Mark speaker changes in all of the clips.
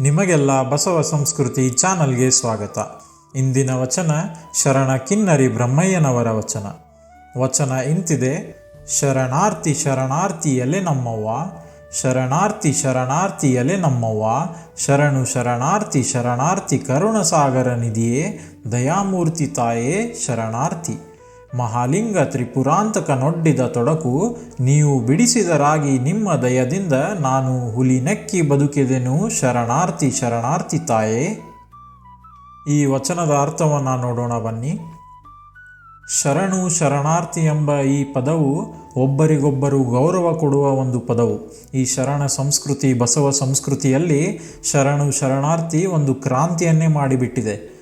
Speaker 1: ನಿಮಗೆಲ್ಲ ಬಸವ ಸಂಸ್ಕೃತಿ ಚಾನಲ್ಗೆ ಸ್ವಾಗತ. ಇಂದಿನ ವಚನ ಶರಣ ಕಿನ್ನರಿ ಬ್ರಹ್ಮಯ್ಯನವರ ವಚನ. ವಚನ ಇಂತಿದೆ, ಶರಣಾರ್ಥಿ ಶರಣಾರ್ಥಿಯಲೆ ನಮ್ಮವ್ವ, ಶರಣಾರ್ಥಿ ಶರಣಾರ್ಥಿಯಲೆ ನಮ್ಮವ್ವ, ಶರಣು ಶರಣಾರ್ಥಿ ಶರಣಾರ್ಥಿ ಕರುಣಸಾಗರ ನಿಧಿಯೇ, ದಯಾಮೂರ್ತಿ ತಾಯೇ ಶರಣಾರ್ಥಿ. ಮಹಾಲಿಂಗ ತ್ರಿಪುರಾಂತಕ ನೊಡ್ಡಿದ ತೊಡಕು, ನೀವು ಬಿಡಿಸಿದರಾಗಿ ನಿಮ್ಮ ದಯದಿಂದ ನಾನು ಹುಲಿ ನೆಕ್ಕಿ ಬದುಕಿದೆನು. ಶರಣಾರ್ಥಿ ಶರಣಾರ್ಥಿ ತಾಯೇ. ಈ ವಚನದ ಅರ್ಥವನ್ನು ನೋಡೋಣ ಬನ್ನಿ. ಶರಣು, ಶರಣಾರ್ಥಿ ಎಂಬ ಈ ಪದವು ಒಬ್ಬರಿಗೊಬ್ಬರು ಗೌರವ ಕೊಡುವ ಒಂದು ಪದವು. ಈ ಶರಣ ಸಂಸ್ಕೃತಿ, ಬಸವ ಸಂಸ್ಕೃತಿಯಲ್ಲಿ ಶರಣು, ಶರಣಾರ್ಥಿ ಒಂದು ಕ್ರಾಂತಿಯನ್ನೇ ಮಾಡಿಬಿಟ್ಟಿದೆ.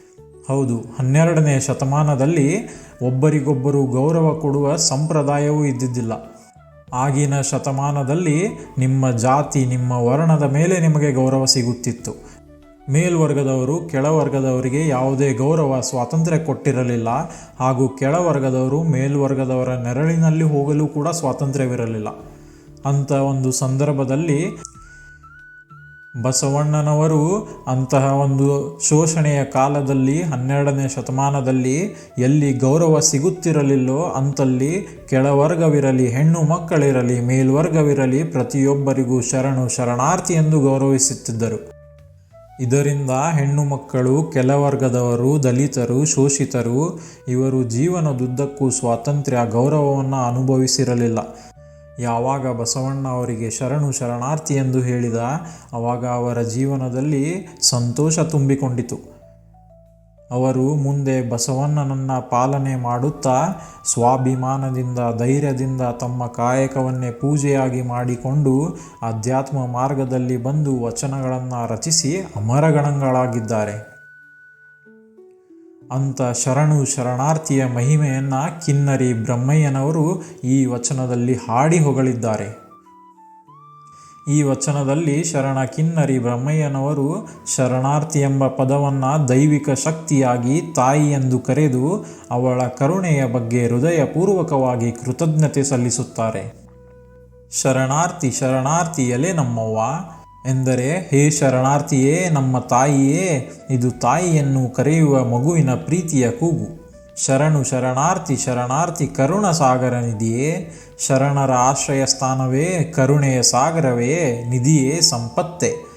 Speaker 1: ಹೌದು, ಹನ್ನೆರಡನೇ ಶತಮಾನದಲ್ಲಿ ಒಬ್ಬರಿಗೊಬ್ಬರು ಗೌರವ ಕೊಡುವ ಸಂಪ್ರದಾಯವೂ ಇದ್ದಿದ್ದಿಲ್ಲ. ಆಗಿನ ಶತಮಾನದಲ್ಲಿ ನಿಮ್ಮ ಜಾತಿ, ನಿಮ್ಮ ವರ್ಣದ ಮೇಲೆ ನಿಮಗೆ ಗೌರವ ಸಿಗುತ್ತಿತ್ತು. ಮೇಲ್ವರ್ಗದವರು ಕೆಳವರ್ಗದವರಿಗೆ ಯಾವುದೇ ಗೌರವ, ಸ್ವಾತಂತ್ರ್ಯ ಕೊಟ್ಟಿರಲಿಲ್ಲ ಹಾಗೂ ಕೆಳವರ್ಗದವರು ಮೇಲ್ವರ್ಗದವರ ನೆರಳಿನಲ್ಲಿ ಹೋಗಲು ಕೂಡ ಸ್ವಾತಂತ್ರ್ಯವಿರಲಿಲ್ಲ. ಅಂಥ ಒಂದು ಸಂದರ್ಭದಲ್ಲಿ ಬಸವಣ್ಣನವರು ಅಂತಹ ಒಂದು ಶೋಷಣೆಯ ಕಾಲದಲ್ಲಿ, ಹನ್ನೆರಡನೇ ಶತಮಾನದಲ್ಲಿ ಎಲ್ಲಿ ಗೌರವ ಸಿಗುತ್ತಿರಲಿಲ್ಲೋ ಅಂತಲ್ಲಿ ಕೆಳವರ್ಗವಿರಲಿ, ಹೆಣ್ಣು ಮಕ್ಕಳಿರಲಿ, ಮೇಲ್ವರ್ಗವಿರಲಿ ಪ್ರತಿಯೊಬ್ಬರಿಗೂ ಶರಣು ಶರಣಾರ್ಥಿ ಎಂದು ಗೌರವಿಸುತ್ತಿದ್ದರು. ಇದರಿಂದ ಹೆಣ್ಣು ಮಕ್ಕಳು ಕೆಲವರ್ಗದವರು ದಲಿತರು, ಶೋಷಿತರು, ಇವರು ಜೀವನದುದ್ದಕ್ಕೂ ಸ್ವಾತಂತ್ರ್ಯ ಗೌರವವನ್ನು ಅನುಭವಿಸಿರಲಿಲ್ಲ. ಯಾವಾಗ ಬಸವಣ್ಣ ಅವರಿಗೆ ಶರಣು ಶರಣಾರ್ಥಿ ಎಂದು ಹೇಳಿದ ಆವಾಗ ಅವರ ಜೀವನದಲ್ಲಿ ಸಂತೋಷ ತುಂಬಿಕೊಂಡಿತು. ಅವರು ಮುಂದೆ ಬಸವಣ್ಣನನ್ನು ಪಾಲನೆ ಮಾಡುತ್ತಾ, ಸ್ವಾಭಿಮಾನದಿಂದ, ಧೈರ್ಯದಿಂದ ತಮ್ಮ ಕಾಯಕವನ್ನೇ ಪೂಜೆಯಾಗಿ ಮಾಡಿಕೊಂಡು ಆಧ್ಯಾತ್ಮ ಮಾರ್ಗದಲ್ಲಿ ಬಂದು ವಚನಗಳನ್ನು ರಚಿಸಿ ಅಮರಗಣಗಳಾಗಿದ್ದಾರೆ. ಅಂಥ ಶರಣು ಶರಣಾರ್ಥಿಯ ಮಹಿಮೆಯನ್ನು ಕಿನ್ನರಿ ಬ್ರಹ್ಮಯ್ಯನವರು ಈ ವಚನದಲ್ಲಿ ಹಾಡಿ ಹೊಗಳಿದ್ದಾರೆ. ಈ ವಚನದಲ್ಲಿ ಶರಣ ಕಿನ್ನರಿ ಬ್ರಹ್ಮಯ್ಯನವರು ಶರಣಾರ್ಥಿ ಎಂಬ ಪದವನ್ನು ದೈವಿಕ ಶಕ್ತಿಯಾಗಿ ತಾಯಿ ಎಂದು ಕರೆದು ಅವಳ ಕರುಣೆಯ ಬಗ್ಗೆ ಹೃದಯಪೂರ್ವಕವಾಗಿ ಕೃತಜ್ಞತೆ ಸಲ್ಲಿಸುತ್ತಾರೆ. ಶರಣಾರ್ಥಿ ಶರಣಾರ್ಥಿ ಎಲೆ ನಮ್ಮವ್ವ. ಎಂದರೆ, ಹೇ ಶರಣಾರ್ಥಿಯೇ, ನಮ್ಮ ತಾಯಿಯೇ, ಇದು ತಾಯಿಯನ್ನು ಕರೆಯುವ ಮಗುವಿನ ಪ್ರೀತಿಯ ಕೂಗು. ಶರಣು ಶರಣಾರ್ಥಿ ಶರಣಾರ್ಥಿ, ಕರುಣ ಸಾಗರ ನಿಧಿಯೇ, ಶರಣರ ಆಶ್ರಯ ಸ್ಥಾನವೇ ಕರುಣೆಯ ಸಾಗರವೇ, ನಿಧಿಯೇ ಸಂಪತ್ತೆ.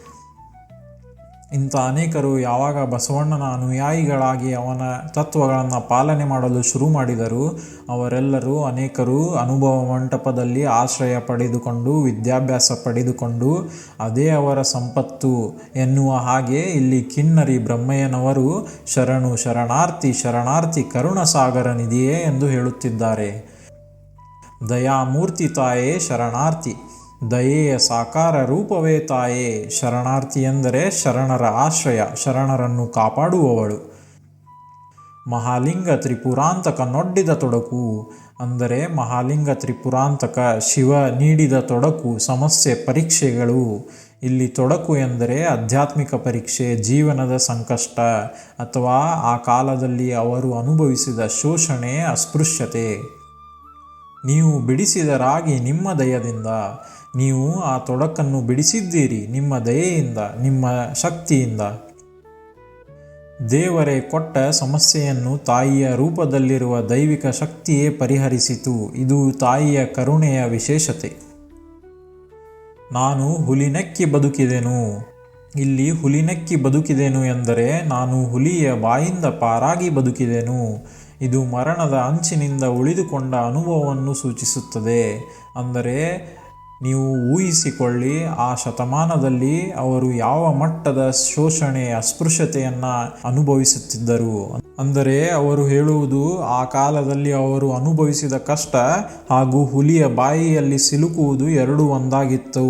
Speaker 1: ಇಂಥ ಅನೇಕರು ಯಾವಾಗ ಬಸವಣ್ಣನ ಅನುಯಾಯಿಗಳಾಗಿ ಅವನ ತತ್ವಗಳನ್ನು ಪಾಲನೆ ಮಾಡಲು ಶುರು ಮಾಡಿದರು, ಅವರೆಲ್ಲರೂ ಅನೇಕರು ಅನುಭವ ಮಂಟಪದಲ್ಲಿ ಆಶ್ರಯ ಪಡೆದುಕೊಂಡು, ವಿದ್ಯಾಭ್ಯಾಸ ಪಡೆದುಕೊಂಡು, ಅದೇ ಅವರ ಸಂಪತ್ತು ಎನ್ನುವ ಹಾಗೆ ಇಲ್ಲಿ ಕಿನ್ನರಿ ಬ್ರಹ್ಮಯ್ಯನವರು ಶರಣು ಶರಣಾರ್ಥಿ ಶರಣಾರ್ಥಿ ಕರುಣಸಾಗರ ನಿಧಿಯೇ ಎಂದು ಹೇಳುತ್ತಿದ್ದಾರೆ. ದಯಾಮೂರ್ತಿ ತಾಯೇ ಶರಣಾರ್ಥಿ. ದಯೆಯ ಸಾಕಾರ ರೂಪವೇ ತಾಯೇ, ಶರಣಾರ್ಥಿ ಎಂದರೆ ಶರಣರ ಆಶ್ರಯ, ಶರಣರನ್ನು ಕಾಪಾಡುವವಳು. ಮಹಾಲಿಂಗ ತ್ರಿಪುರಾಂತಕ ನೊಡ್ಡಿದ ತೊಡಕು, ಅಂದರೆ ಮಹಾಲಿಂಗ ತ್ರಿಪುರಾಂತಕ ಶಿವ ನೀಡಿದ ತೊಡಕು, ಸಮಸ್ಯೆ ಪರೀಕ್ಷೆಗಳು. ಇಲ್ಲಿ ತೊಡಕು ಎಂದರೆ ಆಧ್ಯಾತ್ಮಿಕ ಪರೀಕ್ಷೆ, ಜೀವನದ ಸಂಕಷ್ಟ, ಅಥವಾ ಆ ಕಾಲದಲ್ಲಿ ಅವರು ಅನುಭವಿಸಿದ ಶೋಷಣೆ, ಅಸ್ಪೃಶ್ಯತೆ. ನೀವು ಬಿಡಿಸಿದ ರಾಗಿ ನಿಮ್ಮ ದಯದಿಂದ, ನೀವು ಆ ತೊಡಕನ್ನು ಬಿಡಿಸಿದ್ದೀರಿ ನಿಮ್ಮ ದಯೆಯಿಂದ, ನಿಮ್ಮ ಶಕ್ತಿಯಿಂದ. ದೇವರೇ, ಕೊಟ್ಟ ಸಮಸ್ಯೆಯನ್ನು ತಾಯಿಯ ರೂಪದಲ್ಲಿರುವ ದೈವಿಕ ಶಕ್ತಿಯೇ ಪರಿಹರಿಸಿತು. ಇದು ತಾಯಿಯ ಕರುಣೆಯ ವಿಶೇಷತೆ. ನಾನು ಹುಲಿನಕ್ಕಿ ಬದುಕಿದೆನು. ಇಲ್ಲಿ ಹುಲಿನಕ್ಕಿ ಬದುಕಿದೆನು ಎಂದರೆ, ನಾನು ಹುಲಿಯ ಬಾಯಿಂದ ಪಾರಾಗಿ ಬದುಕಿದೆನು. ಇದು ಮರಣದ ಅಂಚಿನಿಂದ ಉಳಿದುಕೊಂಡ ಅನುಭವವನ್ನು ಸೂಚಿಸುತ್ತದೆ. ಅಂದರೆ ನೀವು ಊಹಿಸಿಕೊಳ್ಳಿ, ಆ ಶತಮಾನದಲ್ಲಿ ಅವರು ಯಾವ ಮಟ್ಟದ ಶೋಷಣೆ ಅಸ್ಪೃಶ್ಯತೆಯನ್ನು ಅನುಭವಿಸುತ್ತಿದ್ದರು. ಅಂದರೆ ಅವರು ಹೇಳುವುದು, ಆ ಕಾಲದಲ್ಲಿ ಅವರು ಅನುಭವಿಸಿದ ಕಷ್ಟ ಹಾಗೂ ಹುಲಿಯ ಬಾಯಿಯಲ್ಲಿ ಸಿಲುಕುವುದು ಎರಡೂ ಒಂದಾಗಿತ್ತು.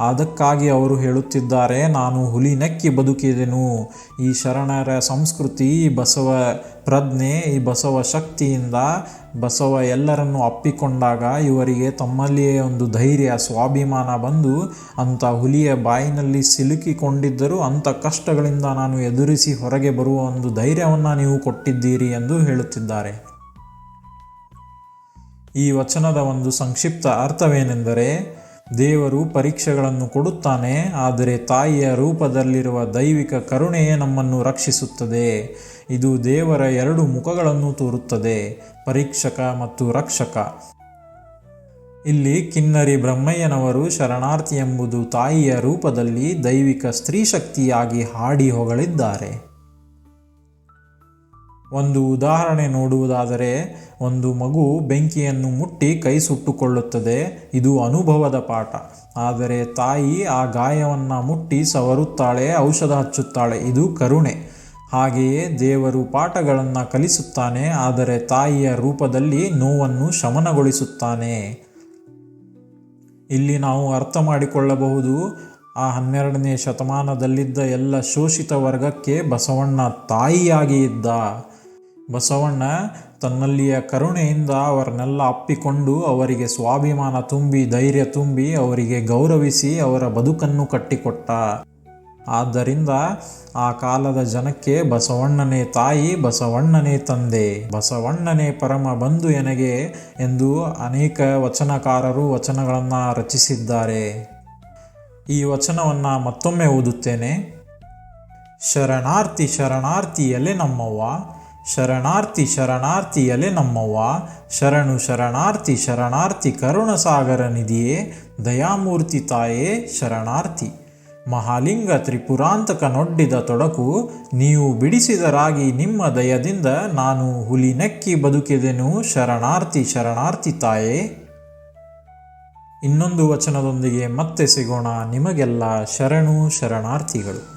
Speaker 1: ಅದಕ್ಕಾಗಿ ಅವರು ಹೇಳುತ್ತಿದ್ದಾರೆ, ನಾನು ಹುಲಿ ನಕ್ಕಿ ಬದುಕಿದೆನು. ಈ ಶರಣರ ಸಂಸ್ಕೃತಿ ಬಸವ ಪ್ರಜ್ಞೆ, ಈ ಬಸವ ಶಕ್ತಿಯಿಂದ ಬಸವ ಎಲ್ಲರನ್ನು ಅಪ್ಪಿಕೊಂಡಾಗ ಇವರಿಗೆ ತಮ್ಮಲ್ಲಿಯೇ ಒಂದು ಧೈರ್ಯ, ಸ್ವಾಭಿಮಾನ ಬಂದು ಅಂಥ ಹುಲಿಯ ಬಾಯಿನಲ್ಲಿ ಸಿಲುಕಿಕೊಂಡಿದ್ದರೂ ಅಂಥ ಕಷ್ಟಗಳಿಂದ ನಾನು ಎದುರಿಸಿ ಹೊರಗೆ ಬರುವ ಒಂದು ಧೈರ್ಯವನ್ನು ನೀವು ಕೊಟ್ಟಿದ್ದೀರಿ ಎಂದು ಹೇಳುತ್ತಿದ್ದಾರೆ. ಈ ವಚನದ ಒಂದು ಸಂಕ್ಷಿಪ್ತ ಅರ್ಥವೇನೆಂದರೆ ದೇವರು ಪರೀಕ್ಷೆಗಳನ್ನು ಕೊಡುತ್ತಾನೆ, ಆದರೆ ತಾಯಿಯ ರೂಪದಲ್ಲಿರುವ ದೈವಿಕ ಕರುಣೆಯೇ ನಮ್ಮನ್ನು ರಕ್ಷಿಸುತ್ತದೆ. ಇದು ದೇವರ ಎರಡು ಮುಖಗಳನ್ನು ತೋರುತ್ತದೆ, ಪರೀಕ್ಷಕ ಮತ್ತು ರಕ್ಷಕ. ಇಲ್ಲಿ ಕಿನ್ನರಿ ಬ್ರಹ್ಮಯ್ಯನವರು ಶರಣಾರ್ಥಿ ಎಂಬುದು ತಾಯಿಯ ರೂಪದಲ್ಲಿ ದೈವಿಕ ಸ್ತ್ರೀಶಕ್ತಿಯಾಗಿ ಹಾಡಿ ಹೊಗಳಿದ್ದಾರೆ. ಒಂದು ಉದಾಹರಣೆ ನೋಡುವುದಾದರೆ, ಒಂದು ಮಗು ಬೆಂಕಿಯನ್ನು ಮುಟ್ಟಿ ಕೈ ಸುಟ್ಟುಕೊಳ್ಳುತ್ತದೆ. ಇದು ಅನುಭವದ ಪಾಠ. ಆದರೆ ತಾಯಿ ಆ ಗಾಯವನ್ನು ಮುಟ್ಟಿ ಸವರುತ್ತಾಳೆ, ಔಷಧ ಹಚ್ಚುತ್ತಾಳೆ. ಇದು ಕರುಣೆ. ಹಾಗೆಯೇ ದೇವರು ಪಾಠಗಳನ್ನು ಕಲಿಸುತ್ತಾನೆ, ಆದರೆ ತಾಯಿಯ ರೂಪದಲ್ಲಿ ನೋವನ್ನು ಶಮನಗೊಳಿಸುತ್ತಾನೆ. ಇಲ್ಲಿ ನಾವು ಅರ್ಥ ಮಾಡಿಕೊಳ್ಳಬಹುದು, ಆ ಹನ್ನೆರಡನೇ ಶತಮಾನದಲ್ಲಿದ್ದ ಎಲ್ಲ ಶೋಷಿತ ವರ್ಗಕ್ಕೆ ಬಸವಣ್ಣ ತಾಯಿಯಾಗಿ ಇದ್ದ. ಬಸವಣ್ಣ ತನ್ನಲ್ಲಿಯ ಕರುಣೆಯಿಂದ ಅವರನ್ನೆಲ್ಲ ಅಪ್ಪಿಕೊಂಡು ಅವರಿಗೆ ಸ್ವಾಭಿಮಾನ ತುಂಬಿ, ಧೈರ್ಯ ತುಂಬಿ ಅವರಿಗೆ ಗೌರವಿಸಿ ಅವರ ಬದುಕನ್ನು ಕಟ್ಟಿಕೊಟ್ಟ. ಆದ್ದರಿಂದ ಆ ಕಾಲದ ಜನಕ್ಕೆ ಬಸವಣ್ಣನೇ ತಾಯಿ, ಬಸವಣ್ಣನೇ ತಂದೆ, ಬಸವಣ್ಣನೇ ಪರಮ ಬಂಧು ಎನಗೆ ಎಂದು ಅನೇಕ ವಚನಕಾರರು ವಚನಗಳನ್ನು ರಚಿಸಿದ್ದಾರೆ. ಈ ವಚನವನ್ನು ಮತ್ತೊಮ್ಮೆ ಓದುತ್ತೇನೆ. ಶರಣಾರ್ಥಿ ಶರಣಾರ್ಥಿ ಎಲೆ ನಮ್ಮವ್ವ. ಶರಣಾರ್ಥಿ ಶರಣಾರ್ಥಿ ಎಲೆ ನಮ್ಮವ್ವ. ಶರಣು ಶರಣಾರ್ಥಿ ಶರಣಾರ್ಥಿ ಕರುಣಸಾಗರ ನಿಧಿಯೇ, ದಯಾಮೂರ್ತಿ ತಾಯೇ ಶರಣಾರ್ಥಿ. ಮಹಾಲಿಂಗ ತ್ರಿಪುರಾಂತಕ ನೊಡ್ಡಿದ ತೊಡಕು, ನೀವು ಬಿಡಿಸಿದರಾಗಿ ನಿಮ್ಮ ದಯದಿಂದ ನಾನು ಹುಲಿ ನೆಕ್ಕಿ ಬದುಕಿದೆನು ಶರಣಾರ್ಥಿ ಶರಣಾರ್ಥಿ ತಾಯೇ. ಇನ್ನೊಂದು ವಚನದೊಂದಿಗೆ ಮತ್ತೆ ಸಿಗೋಣ ನಿಮಗೆಲ್ಲ ಶರಣು ಶರಣಾರ್ಥಿಗಳು.